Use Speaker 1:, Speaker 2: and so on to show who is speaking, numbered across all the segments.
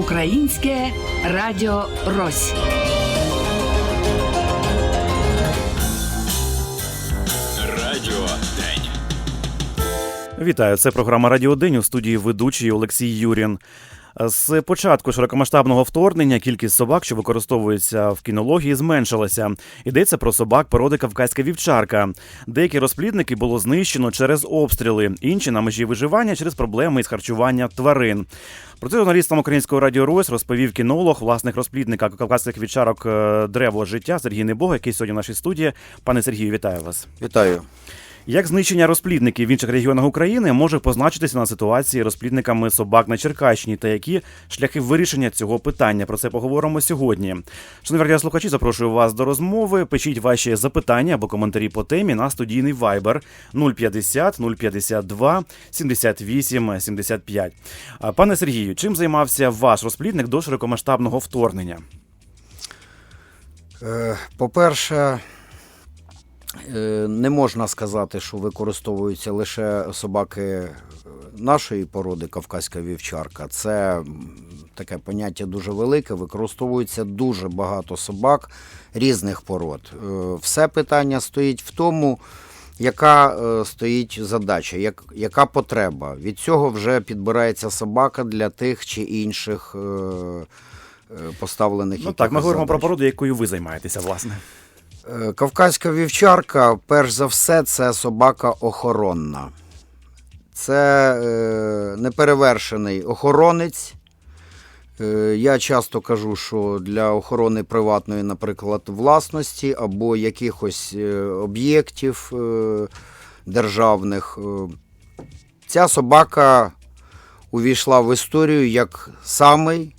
Speaker 1: Українське Радіо Рось.
Speaker 2: Вітаю, це програма Радіо День у студії ведучий Олексій Юрін. З початку широкомасштабного вторгнення кількість собак, що використовуються в кінології, зменшилася. Йдеться про собак породи кавказька вівчарка. Деякі розплідники було знищено через обстріли, інші на межі виживання через проблеми із харчування тварин. Про це журналістам українського радіо Рось розповів кінолог, власник розплідника кавказьких вівчарок е, Древо життя Сергій Небога, який сьогодні в нашій студії. Пане Сергію, вітаю вас.
Speaker 3: Вітаю.
Speaker 2: Як знищення розплідників в інших регіонах України може позначитися на ситуації розплідниками собак на Черкащині та які шляхи вирішення цього питання? Про це поговоримо сьогодні. Шановні радіослухачі, запрошую вас до розмови. Пишіть ваші запитання або коментарі по темі на студійний Viber 050 052 78 75. А, Пане Сергію, чим займався ваш розплідник до широкомасштабного вторгнення?
Speaker 3: Е, По-перше, е, не можна сказати, що використовуються лише собаки нашої породи кавказька вівчарка. Це таке поняття дуже велике. Використовується дуже багато собак різних пород. Е, Все питання стоїть в тому, яка е, стоїть задача, яка потреба. Від цього вже підбирається собака для тих чи інших. е, е, Поставлених
Speaker 2: Ну так, ми говоримо про породу, якою ви займаєтеся, власне.
Speaker 3: Е, Кавказька вівчарка, перш за все, це собака охоронна. Це е, неперевершений охоронець. Е, я часто кажу, що для охорони приватної, наприклад, власності або якихось е, об'єктів е, державних. е, Ця собака увійшла в історію як самий,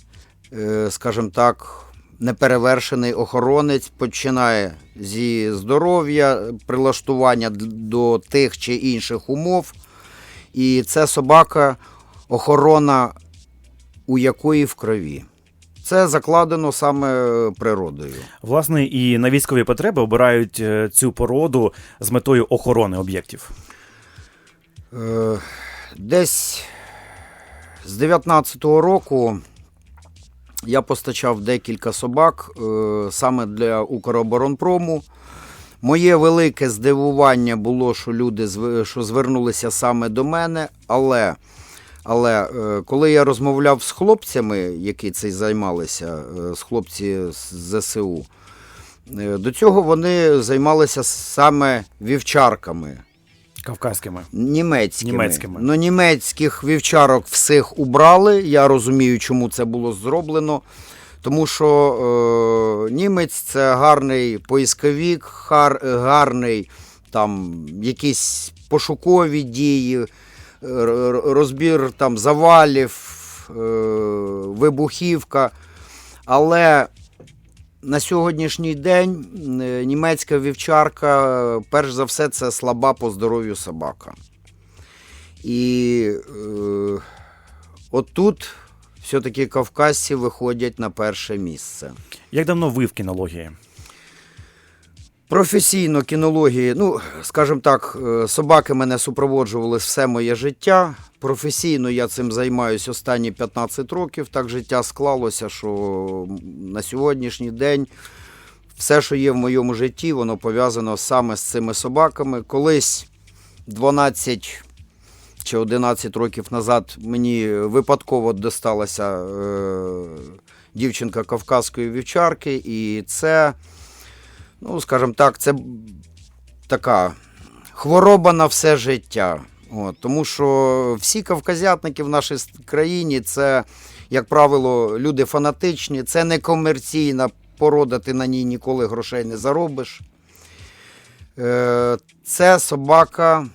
Speaker 3: е, скажімо так, неперевершений охоронець, починає зі здоров'я, прилаштування до тих чи інших умов. І це собака, охорона, у якої в крові. Це закладено саме природою.
Speaker 2: Власне, і на військові потреби обирають е, цю породу з метою охорони об'єктів.
Speaker 3: Е, Десь з 19-го року я постачав декілька собак е, саме для Укроборонпрому. Моє велике здивування було, що люди що звернулися саме до мене, але, але е, коли я розмовляв з хлопцями, які цим займалися, е, з хлопці з ЗСУ, до цього вони займалися саме вівчарками.
Speaker 2: Кавказькими.
Speaker 3: Німецькими.
Speaker 2: Німецькими.
Speaker 3: Ну, німецьких вівчарок всіх убрали. Я розумію, чому це було зроблено. Тому що е, німець це гарний поисковик, гар, гарний там якісь пошукові дії, е, розбір там завалів, е, вибухівка. Але на сьогоднішній день е, німецька вівчарка, е, перш за все, це слаба по здоров'ю собака. І е, отут все-таки кавказці виходять на перше місце.
Speaker 2: Як давно ви в кінології?
Speaker 3: Професійно кінології, ну, скажімо так, е, собаки мене супроводжували все моє життя. Професійно я цим займаюся останні 15 років. Так життя склалося, що на сьогоднішній день все, що є в моєму житті, воно пов'язано саме з цими собаками. Колись 12 чи 11 років назад мені випадково досталася е, дівчинка кавказької вівчарки, і це ну, скажімо так, це така хвороба на все життя. От, тому що всі кавказятники в нашій країні це, як правило, люди фанатичні, це не комерційна порода, ти на ній ніколи грошей не заробиш. Е, це собака,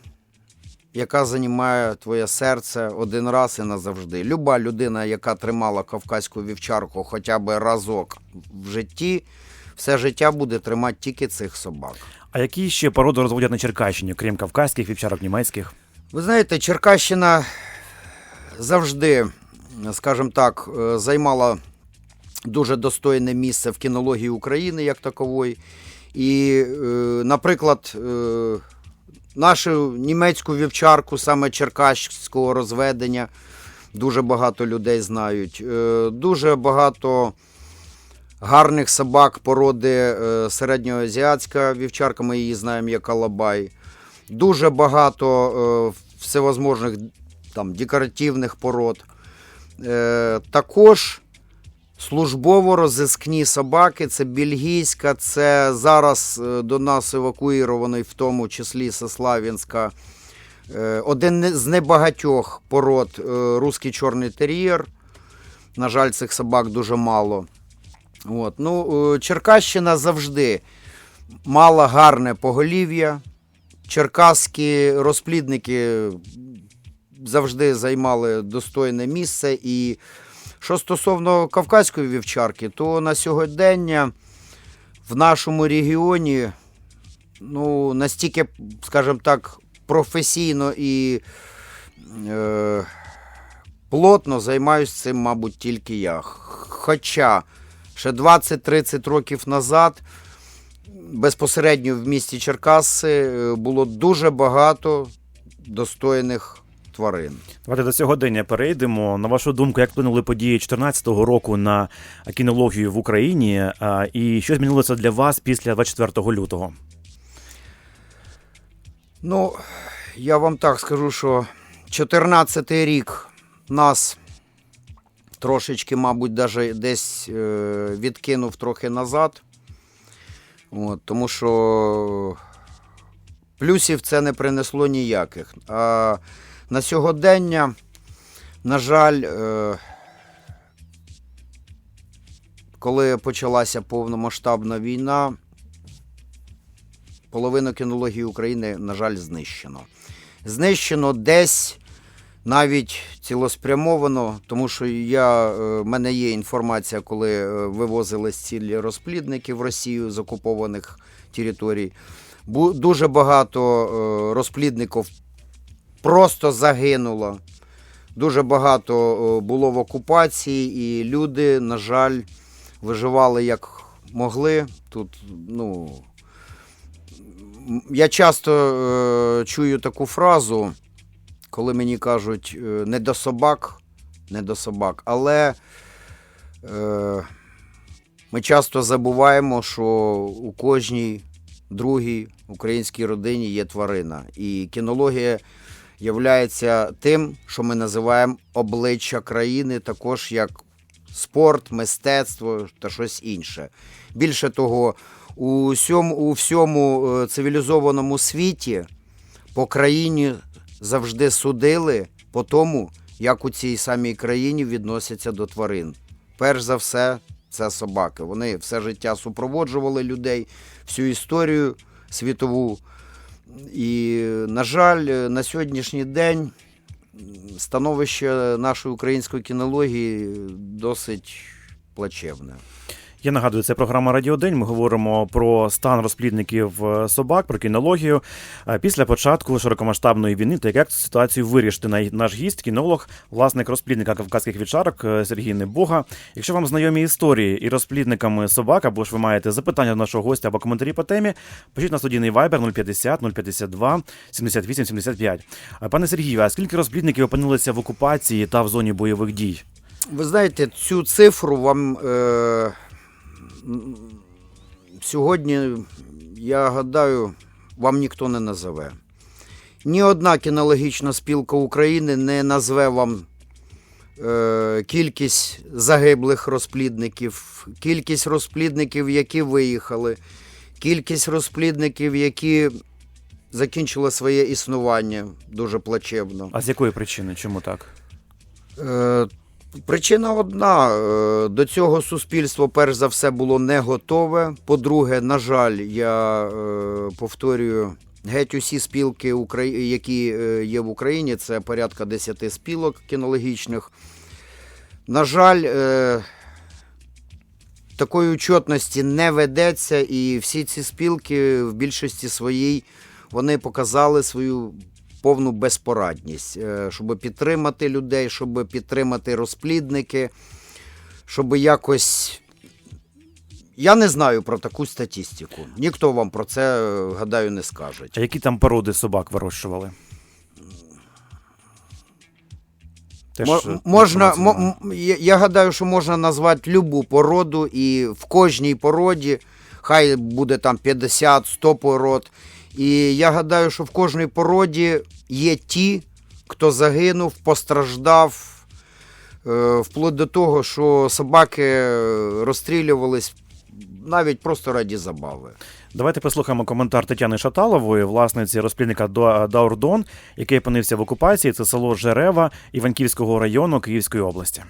Speaker 3: яка займає твоє серце один раз і назавжди. Люба людина, яка тримала кавказьку вівчарку хоча б разок в житті, все життя буде тримати тільки цих собак.
Speaker 2: А які ще породи розводять на Черкащині, крім кавказьких, вівчарок німецьких?
Speaker 3: Ви знаєте, Черкащина завжди, скажімо так, е, займала дуже достойне місце в кінології України як такової. І, е, наприклад, е, нашу німецьку вівчарку, саме черкаського розведення, Дуже багато людей знають. Дуже багато гарних собак породи е, середньоазіатська вівчарка, ми її знаємо як Алабай. Дуже багато е, всевозможних там, декоративних пород. Е, Також службово-розіскні собаки, це бельгійська, це зараз до нас евакуїрований, в тому числі Сослав'янська. Е, Один з небагатьох пород русський чорний тер'єр. На жаль, цих собак дуже мало. От. Ну, е, Черкащина завжди мала гарне поголів'я. Черкаські розплідники завжди займали достойне місце. І що стосовно кавказької вівчарки, то на сьогодення в нашому регіоні ну, настільки, скажімо так, професійно і е, плотно займаюся цим, мабуть, тільки я. Хоча ще 20-30 років назад безпосередньо в місті Черкаси е, було дуже багато достойних тварин.
Speaker 2: Давайте до сьогодення перейдемо. На вашу думку, як вплинули події 2014 року на кінологію в Україні, і що змінилося для вас після 24 лютого?
Speaker 3: Ну, я вам так скажу, що 14 рік нас трошечки, мабуть, даже десь е, відкинув трохи назад. От, тому що плюсів це не принесло ніяких. А на сьогодення, на жаль, е, коли почалася повномасштабна війна, половину кінології України, на жаль, знищено. Знищено десь навіть цілеспрямовано, тому що я, е, в мене є інформація, коли е, вивозили цілі розплідники в Росію з окупованих територій. Дуже багато е, розплідників просто загинуло. Дуже багато було в окупації, і люди, на жаль, виживали як могли. Тут, ну, Я часто е, чую таку фразу, коли мені кажуть е, не до собак, не до собак. Але е, ми часто забуваємо, що у кожній другій українській родині є тварина. І кінологія є тим, що ми називаємо обличчя країни, також як спорт, мистецтво та щось інше. Більше того, у всьому, у всьому е, цивілізованому світі по країні завжди судили по тому, як у цій самій країні відносяться до тварин. Перш за все, це собаки. Вони все життя супроводжували людей, всю історію світову. І, на жаль, на сьогоднішній день становище нашої української кінології досить плачевне.
Speaker 2: Я нагадую, це програма Радіодень. Ми говоримо про стан розплідників е, собак, про кінологію. Е, Після початку широкомасштабної війни, та як цю ситуацію вирішити наш гість, кінолог, власник розплідника кавказьких вівчарок е, Сергій Небога. Якщо вам знайомі історії і розплідниками собак, або ж ви маєте запитання до нашого гостя або коментарі по темі, пишіть на студійний Viber 050 052 78 75. Е, Пане Сергію, а скільки розплідників опинилися в окупації та в зоні бойових дій?
Speaker 3: Ви знаєте, цю цифру вам е, сьогодні, я гадаю, вам ніхто не назове. Ні одна кінологічна спілка України не назве вам е, кількість загиблих розплідників, кількість розплідників, які виїхали, кількість розплідників, які закінчили своє існування дуже плачевно.
Speaker 2: А з якої причини? Чому так?
Speaker 3: Е, Причина одна: Е, до цього суспільство, перш за все, було не готове. По-друге, на жаль, я е, повторюю, геть усі спілки, які е, є в Україні, це порядка 10 спілок кінологічних. На жаль, такої учетності не ведеться, і всі ці спілки в більшості своїй вони показали свою повну безпорадність, е, щоб підтримати людей, щоб підтримати розплідники, щоб якось. Я не знаю про таку статистику. Ніхто вам про це, е, гадаю, не скаже.
Speaker 2: А які там породи собак вирощували? Теж
Speaker 3: можна, я гадаю, що можна назвати любу породу, і в кожній породі, хай буде там 50-100 пород. І я гадаю, що в кожній породі є ті, хто загинув, постраждав, е, вплоть до того, що собаки розстрілювались навіть просто раді забави.
Speaker 2: Давайте послухаємо коментар Тетяни Шаталової, власниці розплідника До- Даурдон, який опинився в окупації. Це село Жерева Іванківського району Київської області.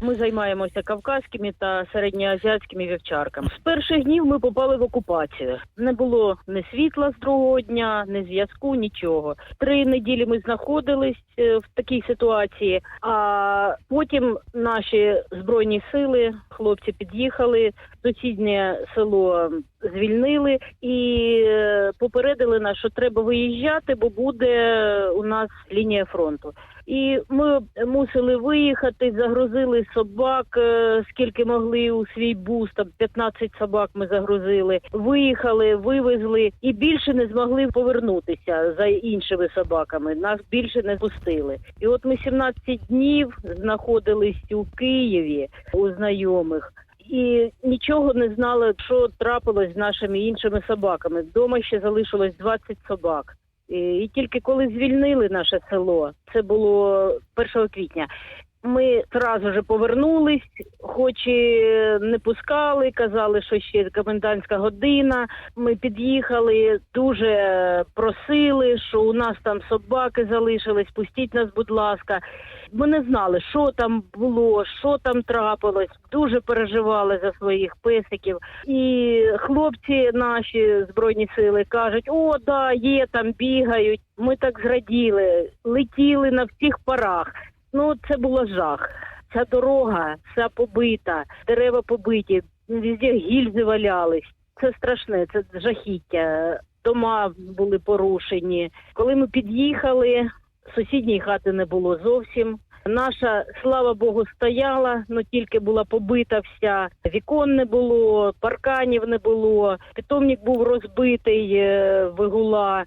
Speaker 4: Ми займаємося кавказькими та середньоазіатськими вівчарками. З перших днів ми попали в окупацію. Не було ні світла з другого дня, ні зв'язку, нічого. Три неділі ми знаходились е, в такій ситуації. А потім наші збройні сили, хлопці під'їхали, сусіднє село звільнили і е, попередили нас, що треба виїжджати, бо буде у нас лінія фронту. І ми мусили виїхати, загрузили собак, е, скільки могли у свій бус, там 15 собак ми загрузили. Виїхали, вивезли і більше не змогли повернутися за іншими собаками. Нас більше не пустили. І от ми 17 днів знаходились у Києві у знайомих. І нічого не знали, що трапилось з нашими іншими собаками. Вдома ще залишилось 20 собак. І, і тільки коли звільнили наше село, це було 1 квітня. Ми одразу ж повернулись, хоч і не пускали, казали, що ще комендантська година. Ми під'їхали, дуже просили, що у нас там собаки залишились, пустіть нас, будь ласка. Ми не знали, що там було, що там трапилось. Дуже переживали за своїх песиків. І хлопці наші збройні сили кажуть: о, да, є там, бігають. Ми так зраділи, летіли на всіх парах. Ну, це було жах. Ця дорога, вся побита, дерева побиті, везде гільзи валялись. Це страшне, це жахіття. Дома були порушені. Коли ми під'їхали, сусідньої хати не було зовсім. Наша, слава Богу, стояла, але тільки була побита вся. Вікон не було, парканів не було. Питомник був розбитий, е, вигула.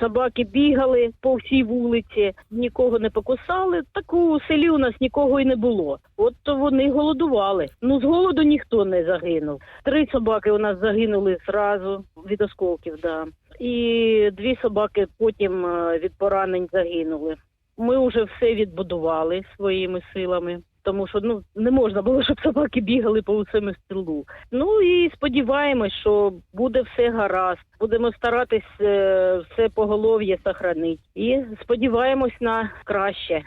Speaker 4: Собаки бігали по всій вулиці, нікого не покусали. Так у селі у нас нікого і не було. От вони голодували. Ну з голоду ніхто не загинув. Три собаки у нас загинули зразу від осколків, да. І дві собаки потім е, від поранень загинули. Ми вже все відбудували своїми силами. Тому що ну не можна було, щоб собаки бігали по усьому селу. Ну і сподіваємось, що буде все гаразд. Будемо старатись е, все поголов'я сохранити. І сподіваємось на краще.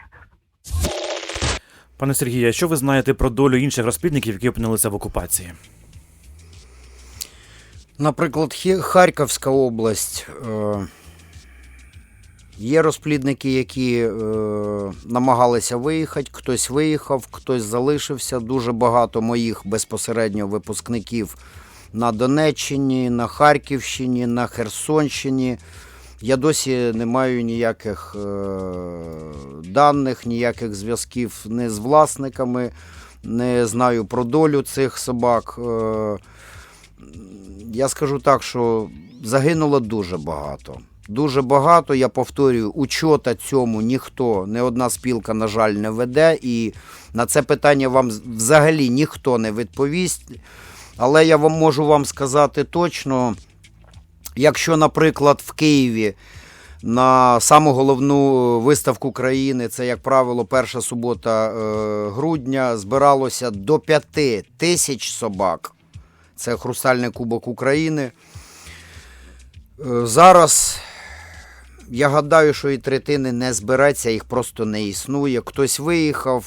Speaker 2: Пане Сергію, а що ви знаєте про долю інших розплідників, які опинилися в окупації?
Speaker 3: Наприклад, Харківська область. Е, є розплідники, які е, намагалися виїхати, хтось виїхав, хтось залишився. Дуже багато моїх безпосередньо випускників на Донеччині, на Харківщині, на Херсонщині. Я досі не маю ніяких е, даних, ніяких зв'язків не з власниками, не знаю про долю цих собак. Е, я скажу так, що загинуло дуже багато. Дуже багато, я повторюю, учота цьому ніхто, не одна спілка, на жаль, не веде. І на це питання вам взагалі ніхто не відповість. Але я вам можу вам сказати точно, якщо, наприклад, в Києві на саму головну виставку країни, це, як правило, перша субота е, грудня, збиралося до 5 тисяч собак. Це Хрустальний Кубок України. Е, Зараз я гадаю, що і третини не збереться, їх просто не існує. Хтось виїхав,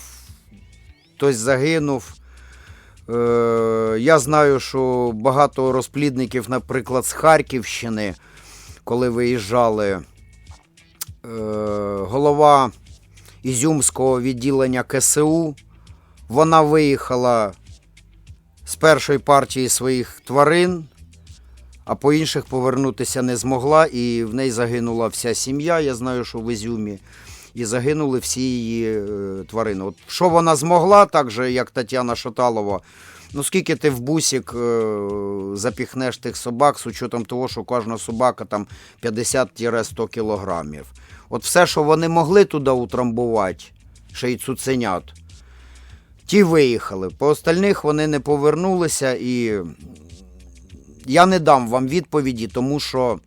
Speaker 3: хтось загинув. Е, Я знаю, що багато розплідників, наприклад, з Харківщини, коли виїжджали, е, голова Ізюмського відділення КСУ, вона виїхала з першої партії своїх тварин, а по інших повернутися не змогла, і в неї загинула вся сім'я. Я знаю, що в Ізюмі. І загинули всі її е, тварини. От що вона змогла, так же, як Тетяна Шаталова, Ну, скільки ти в бусик е, запіхнеш тих собак, з учетом того, що кожна собака там 50-100 кілограмів. От все, що вони могли туди утрамбувати, ще й цуценят, ті виїхали. По остальних вони не повернулися і я не дам вам відповіді, тому що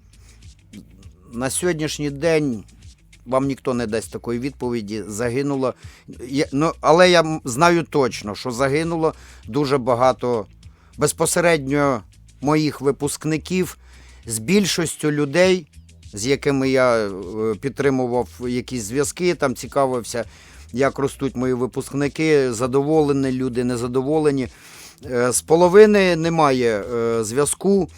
Speaker 3: на сьогоднішній день вам ніхто не дасть такої відповіді. Загинуло. Я, ну, але я знаю точно, що загинуло дуже багато безпосередньо моїх випускників з більшістю людей, з якими я е, підтримував якісь зв'язки, там цікавився, як ростуть мої випускники, задоволені люди, незадоволені. Е, З половини немає е, зв'язку.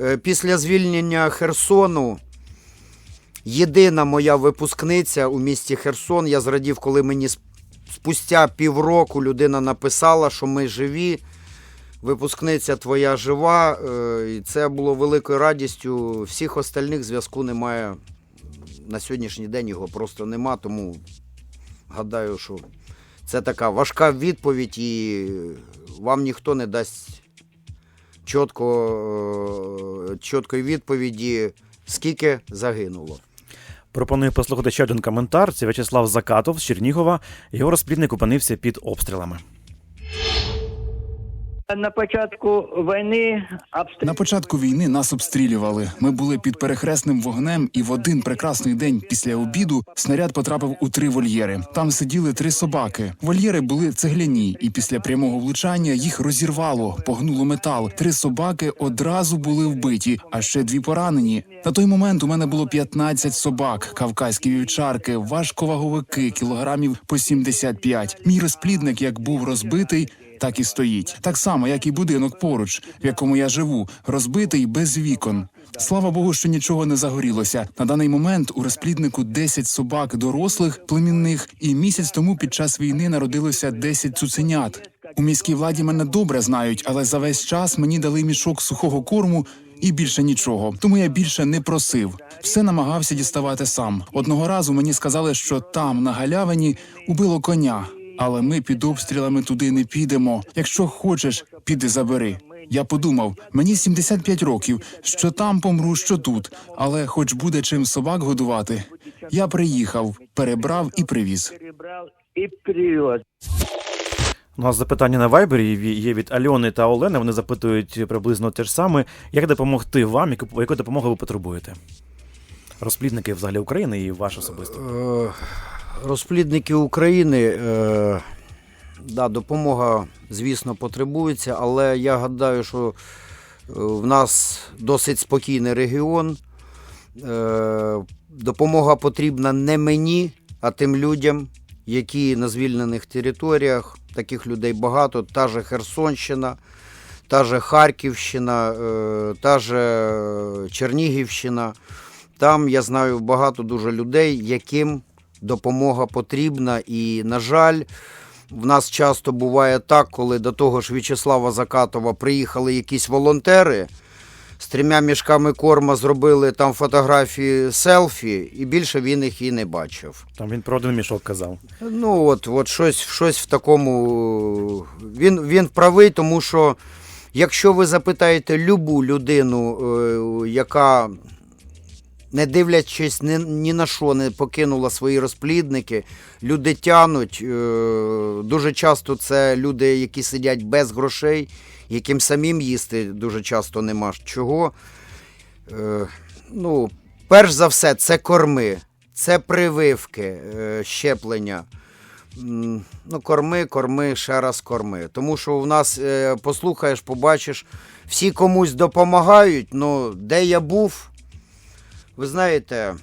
Speaker 3: Е, Після звільнення Херсону єдина моя випускниця у місті Херсон. Я зрадів, коли мені спустя півроку людина написала, що ми живі. Випускниця твоя жива. І це було великою радістю. Всіх остальних зв'язку немає. На сьогоднішній день його просто нема, тому гадаю, що це така важка відповідь, і вам ніхто не дасть чітко, е, чіткої відповіді, скільки загинуло.
Speaker 2: Пропоную послухати ще один коментар. Це В'ячеслав Закатов з Чернігова. Його розплідник опинився під обстрілами.
Speaker 5: На початку війни обстріл
Speaker 6: На початку війни нас обстрілювали. Ми були під перехресним вогнем, і в один прекрасний день після обіду снаряд потрапив у три вольєри. Там сиділи три собаки. Вольєри були цегляні, і після прямого влучання їх розірвало, погнуло метал. Три собаки одразу були вбиті, а ще дві поранені. На той момент у мене було 15 собак, кавказькі вівчарки, важковаговики, кілограмів по 75. Мій розплідник, як був розбитий. Так і стоїть, так само, як і будинок поруч, в якому я живу, розбитий без вікон. Слава Богу, що нічого не загорілося. На даний момент у розпліднику 10 собак дорослих, племінних, і місяць тому під час війни народилося 10 цуценят. У міській владі мене добре знають, але за весь час мені дали мішок сухого корму і більше нічого. Тому я більше не просив. Все намагався діставати сам. Одного разу мені сказали, що там, на галявині, убило коня. Але ми під обстрілами туди не підемо. Якщо хочеш, піди забери. Я подумав, мені 75 років, що там помру, що тут, але хоч буде чим собак годувати. Я приїхав, перебрав і привіз.
Speaker 2: У нас запитання на вайбері ві- є від Альони та Олени. Вони запитують приблизно те ж саме. Як допомогти вам, яку, яку допомогу ви потребуєте? Розплідники взагалі України і ваш особисто.
Speaker 3: Розплідники України, е, да, допомога, звісно, потребується, але я гадаю, що е, в нас досить спокійний регіон. Е, допомога потрібна не мені, а тим людям, які на звільнених територіях. Таких людей багато. Та же Херсонщина, та же Харківщина, е, та же Чернігівщина. Там я знаю багато дуже людей, яким допомога потрібна. І, на жаль, в нас часто буває так, коли до того ж В'ячеслава Закатова приїхали якісь волонтери. З трьома мішками корма зробили там фотографії селфі, і більше він їх і не бачив.
Speaker 2: Там він про один мішок казав.
Speaker 3: Ну, от, от щось, щось в такому. Він, він правий, тому що якщо ви запитаєте любу людину, е, яка, не дивлячись ні, ні на що, не покинула свої розплідники, люди тянуть. е, Дуже часто це люди, які сидять без грошей, яким самим їсти дуже часто нема чого. Е, Ну, перш за все, це корми, це прививки, е, щеплення. Ну, корми, корми, ще раз корми. Тому що у нас послухаєш, побачиш, всі комусь допомагають. Ну, де я був, ви знаєте,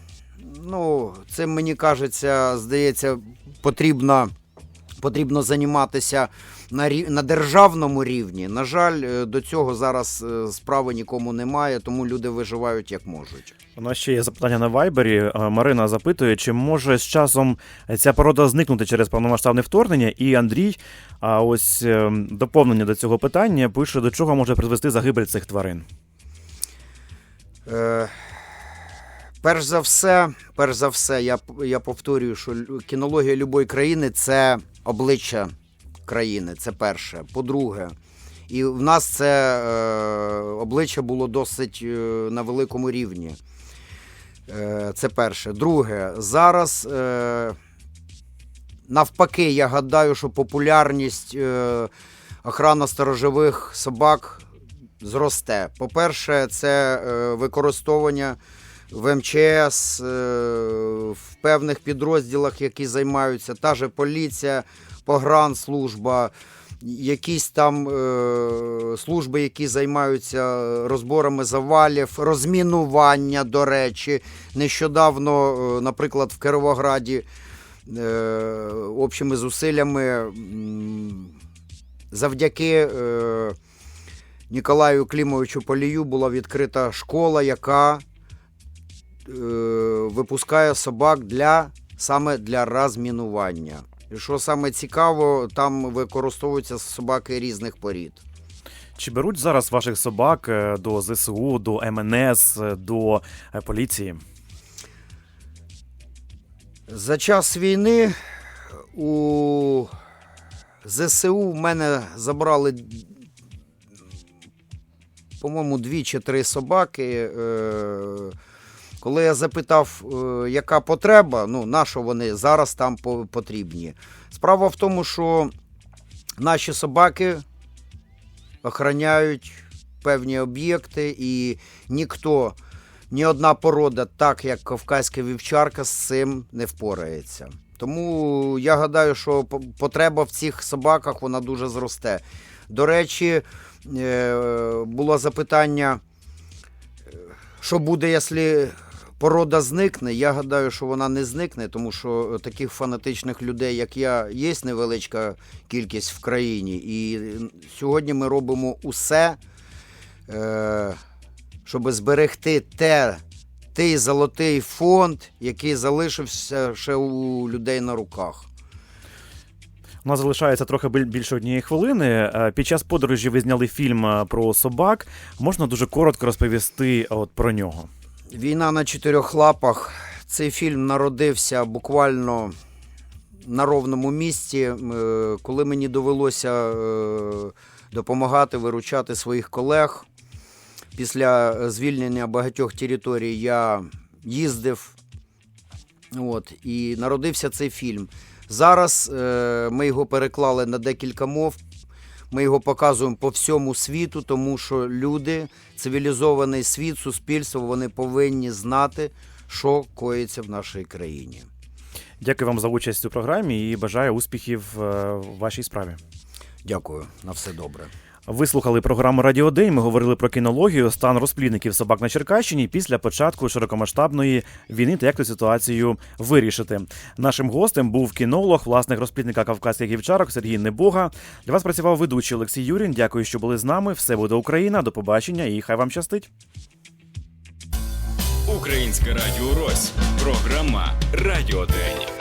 Speaker 3: ну, цим мені кажеться, здається, потрібно, потрібно займатися на, на державному рівні. На жаль, е, до цього зараз е, справи нікому немає, тому люди виживають як можуть.
Speaker 2: У нас ще є запитання на вайбері. Е, Марина запитує, чи може з часом ця порода зникнути через повномасштабне вторгнення. І Андрій, а ось доповнення до цього питання пише, до чого може призвести загибель цих тварин.
Speaker 3: Е, перш за все, перш за все, я, я повторюю, що кінологія любої країни це обличчя країни. Це перше. По-друге, І в нас це е, обличчя було досить е, на великому рівні. Е, це перше. Друге, зараз е, навпаки, я гадаю, що популярність е, охрана сторожових собак зросте. По-перше, це е, використовування в МЧС, е, в певних підрозділах, які займаються, та же поліція, погранслужба, якісь там е, служби, які займаються розборами завалів, розмінування, до речі. Нещодавно, е, наприклад, в Кировограді общими зусиллями завдяки е, Ніколаю Клімовичу Полію була відкрита школа, яка випускає собак для, саме для розмінування. І що саме цікаво, там використовуються собаки різних порід.
Speaker 2: Чи беруть зараз ваших собак е, до ЗСУ, до МНС, е, до е, поліції?
Speaker 3: За час війни у ЗСУ в мене забрали, по-моєму, дві чи три собаки. Коли я запитав, е, яка потреба, ну, на що вони зараз там потрібні. Справа в тому, що наші собаки охороняють певні об'єкти, і ніхто, ні одна порода, так як кавказька вівчарка, з цим не впорається. Тому я гадаю, що потреба в цих собаках вона дуже зросте. До речі, е, було запитання, що буде, якщо порода зникне. Я гадаю, що вона не зникне, тому що таких фанатичних людей, як я, є невеличка кількість в країні. І сьогодні ми робимо усе, е, щоб зберегти те, той золотий фонд, який залишився ще у людей на руках.
Speaker 2: У нас залишається трохи більше однієї хвилини. Е, Під час подорожі ви зняли фільм е, про собак. Можна дуже коротко розповісти от про нього.
Speaker 3: Війна на чотирьох лапах. Цей фільм народився буквально на ровному місці, е, коли мені довелося е, допомагати виручати своїх колег. Після звільнення багатьох територій я їздив. От, і народився цей фільм. Зараз е, ми його переклали на декілька мов. Ми його показуємо по всьому світу, тому що люди, цивілізований світ, суспільство, вони повинні знати, що коїться в нашій країні.
Speaker 2: Дякую вам за участь у програмі і бажаю успіхів е, в вашій справі.
Speaker 3: Дякую, на все добре.
Speaker 2: Ви слухали програму Радіо День. Ми говорили про кінологію, стан розплідників собак на Черкащині після початку широкомасштабної війни та як цю ситуацію вирішити. Нашим гостем був кінолог, власник розплідника кавказьких гівчарок Сергій Небога. Для вас працював ведучий Олексій Юрін. Дякую, що були з нами. Все буде Україна. До побачення і хай вам щастить.
Speaker 7: Українське Радіо Рось. Програма Радіо День.